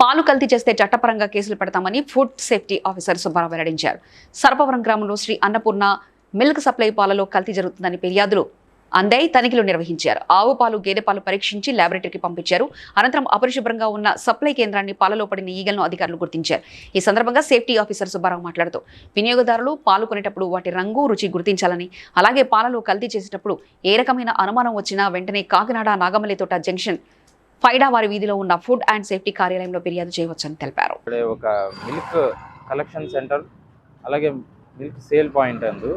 పాలు కల్తీ చేస్తే చట్టపరంగా కేసులు పెడతామని ఫుడ్ సేఫ్టీ ఆఫీసర్ సుబ్బారావు వెల్లడించారు. సర్పవరం గ్రామంలో శ్రీ అన్నపూర్ణ మిల్క్ సప్లై పాలలో కల్తీ జరుగుతుందని ఫిర్యాదులు అందాయి తనిఖీలు నిర్వహించారు. ఆవు పాలు గేదె పాలు పరీక్షించి ల్యాబొరేటరీకి పంపించారు. అనంతరం అపరిశుభ్రంగా ఉన్న సప్లై కేంద్రాన్ని పాలలో పడిన ఈగలను అధికారులు గుర్తించారు. ఈ సందర్భంగా సేఫ్టీ ఆఫీసర్ సుబ్బారావు మాట్లాడుతూ వినియోగదారులు పాలు కొనేటప్పుడు వాటి రంగు రుచి గుర్తించాలని అలాగే పాలలో కల్తీ చేసేటప్పుడు ఏ రకమైన అనుమానం వచ్చినా వెంటనే కాకినాడ నాగమల్లి తోట జంక్షన్ ఫైడావారి వీధిలో ఉన్న ఫుడ్ అండ్ సేఫ్టీ కార్యాలయంలో ఫిర్యాదు చేయవచ్చని తెలిపారు. ఒక మిల్క్ కలెక్షన్ సెంటర్ అలాగే మిల్క్ సేల్ పాయింట్ అందు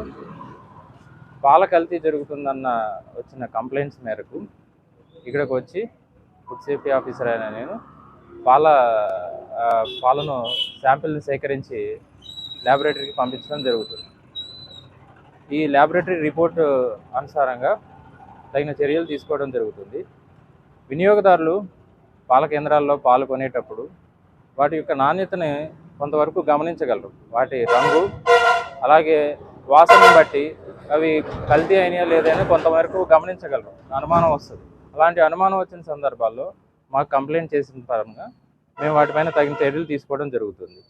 పాల కల్తీ జరుగుతుందన్న వచ్చిన కంప్లైంట్స్ మేరకు ఇక్కడికి వచ్చి ఫుడ్ సేఫ్టీ ఆఫీసర్ అయిన నేను పాల పాలను శాంపిల్ని సేకరించి ల్యాబొరేటరీకి పంపించడం జరుగుతుంది. ఈ ల్యాబొరేటరీ రిపోర్ట్ అనుసారంగా తగిన చర్యలు తీసుకోవడం జరుగుతుంది. వినియోగదారులు పాల కేంద్రాల్లో పాలు కొనేటప్పుడు వాటి యొక్క నాణ్యతని కొంతవరకు గమనించగలరు. వాటి రంగు అలాగే వాసనను బట్టి అవి కల్తీ అయినాయా లేదని కొంతవరకు గమనించగలరు. అనుమానం వస్తుంది. అలాంటి అనుమానం వచ్చిన సందర్భాల్లో మాకు కంప్లైంట్ చేసిన పరంగా మేము వాటిపైన తగిన చర్యలు తీసుకోవడం జరుగుతుంది.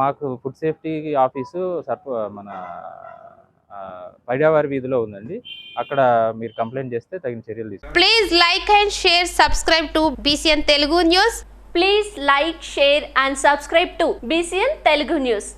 మాకు ఫుడ్ సేఫ్టీ ఆఫీసు సర్ప మన పైడావారి వీధిలో ఉందండి. అక్కడ మీరు కంప్లైంట్ చేస్తే తగిన చర్యలు తీసుకుంటారు please like and share subscribe to BCN Telugu news please like share and subscribe to BCN Telugu news